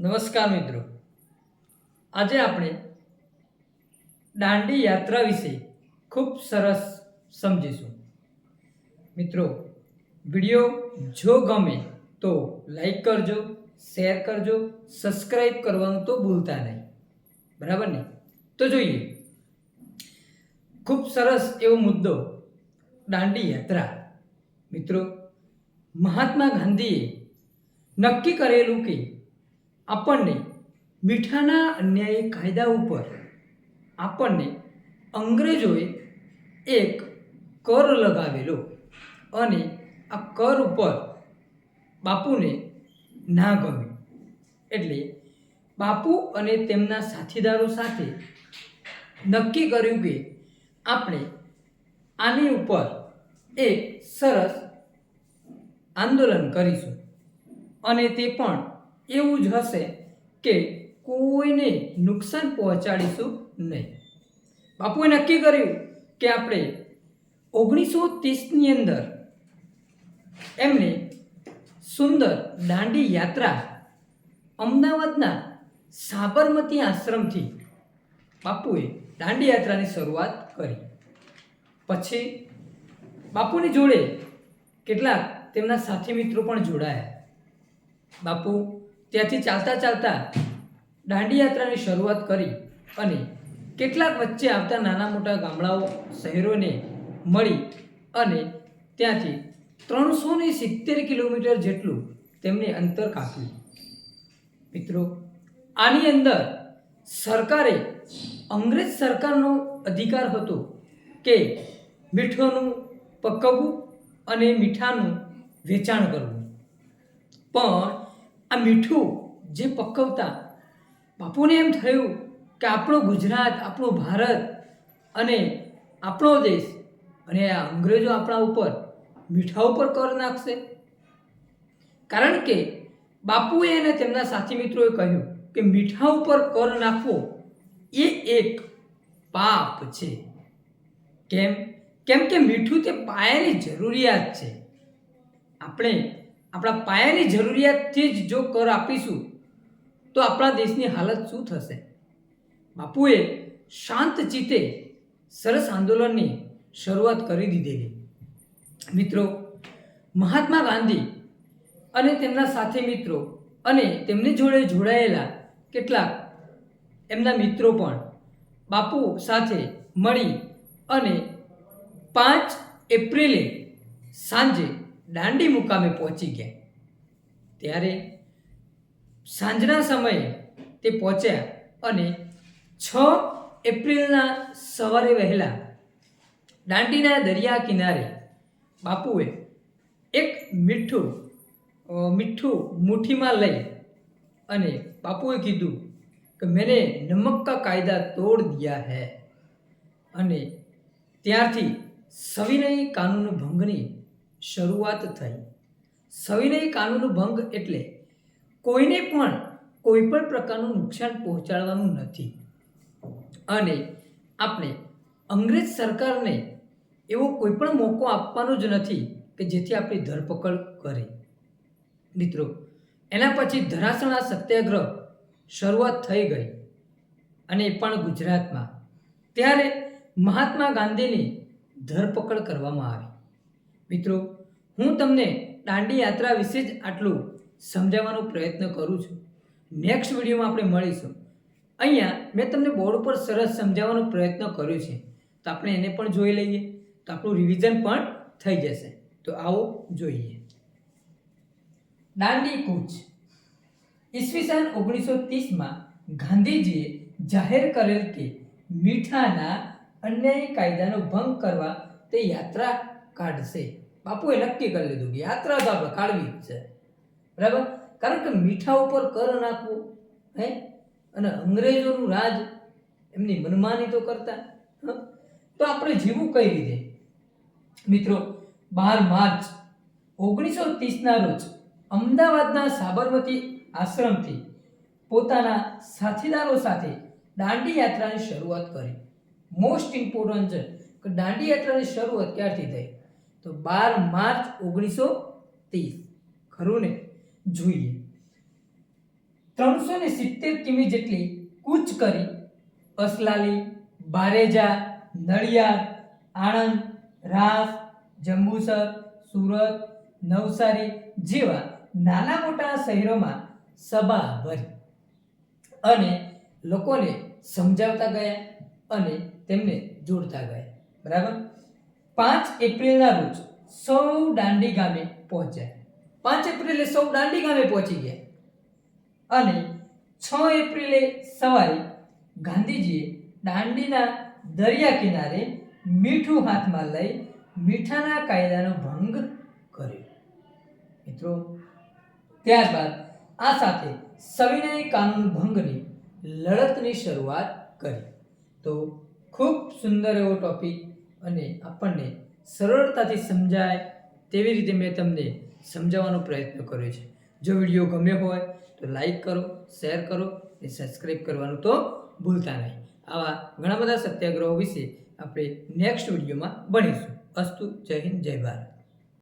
નમસ્કાર મિત્રો. આજે આપણે દાંડી યાત્રા વિશે ખૂબ સરસ સમજીશું. મિત્રો, વીડિયો જો ગમે તો લાઈક કરજો, શેર કરજો, સબસ્ક્રાઈબ કરવાનું તો ભૂલતા નહીં. બરાબર ને? તો જોઈએ. ખૂબ સરસ એવો મુદ્દો દાંડી યાત્રા. મિત્રો, મહાત્મા ગાંધીએ નક્કી કરેલું કે આપણને મીઠાના અન્યાયી કાયદા ઉપર આપણને અંગ્રેજોએ એક કર લગાવેલો અને આ કર ઉપર બાપુને ના ગમ્યું. એટલે બાપુ અને તેમના સાથીદારો સાથે નક્કી કર્યું કે આપણે આની ઉપર એક સરસ આંદોલન કરીશું અને તે પણ એવું જ હશે કે કોઈને નુકસાન પહોંચાડીશું નહીં. બાપુએ નક્કી કર્યું કે આપણે ઓગણીસો ત્રીસની અંદર એમને સુંદર દાંડી યાત્રા અમદાવાદના સાબરમતી આશ્રમથી બાપુએ દાંડી યાત્રાની શરૂઆત કરી. પછી બાપુની જોડે કેટલાક તેમના સાથી મિત્રો પણ જોડાયા. બાપુ ત્યાંથી ચાલતા ચાલતા દાંડી યાત્રાની શરૂઆત કરી અને કેટલાક વચ્ચે આવતા નાના મોટા ગામડાઓ, શહેરોને મળી અને ત્યાંથી ત્રણસો ને સિત્તેર કિલોમીટર જેટલું તેમને અંતર કાપ્યું. મિત્રો, આની અંદર સરકારે અંગ્રેજ સરકારનો અધિકાર હતો કે મીઠોનું પકવવું અને મીઠાનું વેચાણ કરવું. પણ આ મીઠું જે પકવતા, બાપુને એમ થયું કે આપણું ગુજરાત, આપણું ભારત અને આપણો દેશ અને આ અંગ્રેજો આપણા ઉપર મીઠા ઉપર કર નાખશે. કારણ કે બાપુએ અને તેમના સાથી મિત્રોએ કહ્યું કે મીઠા ઉપર કર નાખવો એ એક પાપ છે. કેમ? કેમ કે મીઠું તે પાયાની જરૂરિયાત છે. આપણે આપણા પાયાની જરૂરિયાતથી જ જો કર આપીશું, તો આપણા દેશની હાલત શું થશે? બાપુએ શાંત ચિત્તે સરસ આંદોલનની શરૂઆત કરી દીધેલી. મિત્રો, મહાત્મા ગાંધી અને તેમના સાથી મિત્રો અને તેમની જોડે જોડાયેલા કેટલાક એમના મિત્રો પણ બાપુ સાથે મળી અને પાંચ એપ્રિલે સાંજે દાંડી મુકામે પહોંચી ગયા. ત્યારે સાંજના સમયે તે પહોંચ્યા અને છ એપ્રિલના સવારે વહેલા દાંડીના દરિયા કિનારે બાપુએ એક મીઠું મીઠું મુઠ્ઠીમાં લઈ અને બાપુએ કીધું કે મેને નમક કા કાયદા તોડ દિયા હૈ. અને ત્યારથી સવિનય કાનૂન ભંગની શરૂઆત થઈ. સવિનય કાનૂન ભંગ એટલે કોઈને પણ કોઈ પણ પ્રકારનું નુકસાન પહોંચાડવાનું નથી. અને આપણે અંગ્રેજ સરકારને એવો કોઈ પણ મોકો આપવાનો જ નથી કે જેથી આપણી ધરપકડ કરે. મિત્રો, એના પછી ધરાસણા સત્યાગ્રહ શરૂઆત થઈ ગઈ અને એ પણ ગુજરાતમાં. ત્યારે મહાત્મા ગાંધીની ધરપકડ કરવામાં આવી. મિત્રો, હું તમને દાંડી યાત્રા વિશે જ આટલું સમજાવવાનો પ્રયત્ન કરું છું. નેક્સ્ટ વિડીયોમાં આપણે મળીશું. અહીંયા મેં તમને બોર્ડ ઉપર સરસ સમજાવવાનો પ્રયત્ન કર્યો છે. તો આપણે એને પણ જોઈ લઈએ. તો આપણું રિવિઝન પણ થઈ જશે. તો આવો જોઈએ. દાંડી કૂચ. ઈસવીસન ઓગણીસો ત્રીસમાં ગાંધીજીએ જાહેર કરેલ કે મીઠાના અન્યાયી કાયદાનો ભંગ કરવા તે યાત્રા કાઢશે. બાપુએ નક્કી કરી લીધું કે યાત્રા તો આપણે કાઢવી જ છે. બરાબર? કારણ કે મીઠા ઉપર કર નાખવું, હે? અને અંગ્રેજોનું રાજ એમની મનમાની તો કરતા તો આપણે જીવવું કઈ રીતે? મિત્રો, બાર માર્ચ ઓગણીસો ત્રીસના રોજ અમદાવાદના સાબરમતી આશ્રમથી પોતાના સાથીદારો સાથે દાંડી યાત્રાની શરૂઆત કરી. મોસ્ટ ઇમ્પોર્ટન્ટ છે કે દાંડી યાત્રાની શરૂઆત ક્યારથી થઈ? તો બાર માર્ચ ઓગણીસો ત્રીસ. ખરું ને? જોઈએ. ત્રણસો ને સિત્તેર કિમી જેટલી કૂચ કરી અસલાલી, બારેજા, નડિયાદ, આણંદ, રાસ, જંબુસર, સુરત, નવસારી જેવા નાના મોટા શહેરોમાં સભા ભરી અને લોકોને સમજાવતા ગયા અને તેમને જોડતા ગયા. બરાબર? પાંચ એપ્રિલના રોજ સૌ દાંડી ગામે પહોંચ્યા. પાંચ એપ્રિલે સૌ દાંડી ગામે પહોંચી ગયા. અને છ એપ્રિલે સવારે ગાંધીજીએ દાંડીના દરિયા કિનારે મીઠું હાથમાં લઈ મીઠાના કાયદાનો ભંગ કર્યો. મિત્રો, ત્યારબાદ આ સાથે સવિનય કાનૂન ભંગની લડતની શરૂઆત કરી. તો ખૂબ સુંદર એવો ટોપિક અને આપણને સરળતાથી સમજાય તેવી રીતે મેં તમને સમજાવવાનો પ્રયત્ન કર્યો છે. જો વીડિયો ગમ્યો હોય તો લાઈક કરો, શેર કરો અને સબસ્ક્રાઈબ કરવાનું તો ભૂલતા નહીં. આવા ઘણા બધા સત્યાગ્રહો વિશે આપણે નેક્સ્ટ વિડીયોમાં ભણીશું. અસ્તુ, જય હિન્દ, જય ભારત.